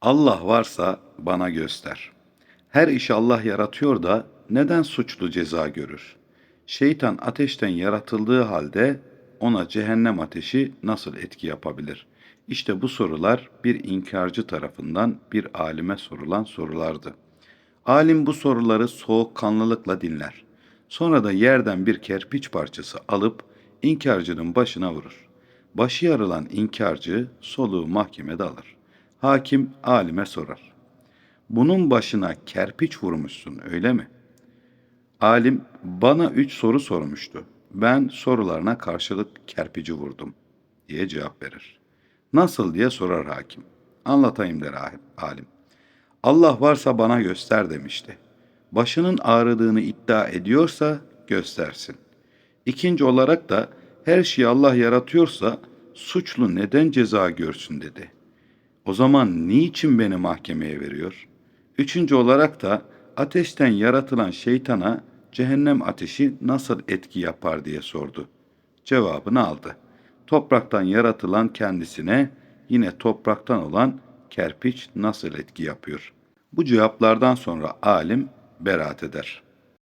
Allah varsa bana göster. Her işi Allah yaratıyor da neden suçlu ceza görür? Şeytan ateşten yaratıldığı halde ona cehennem ateşi nasıl etki yapabilir? İşte bu sorular bir inkarcı tarafından bir alime sorulan sorulardı. Alim bu soruları soğukkanlılıkla dinler. Sonra da yerden bir kerpiç parçası alıp inkarcının başına vurur. Başı yarılan inkarcı soluğu mahkemede alır. Hakim alime sorar. Bunun başına kerpiç vurmuşsun öyle mi? Alim bana üç soru sormuştu. Ben sorularına karşılık kerpici vurdum diye cevap verir. Nasıl diye sorar hakim. Anlatayım der rahip, alim. Allah varsa bana göster demişti. Başının ağrıdığını iddia ediyorsa göstersin. İkinci olarak da her şeyi Allah yaratıyorsa suçlu neden ceza görsün dedi. O zaman niçin beni mahkemeye veriyor? Üçüncü olarak da ateşten yaratılan şeytana cehennem ateşi nasıl etki yapar diye sordu. Cevabını aldı. Topraktan yaratılan kendisine yine topraktan olan kerpiç nasıl etki yapıyor? Bu cevaplardan sonra alim beraat eder.''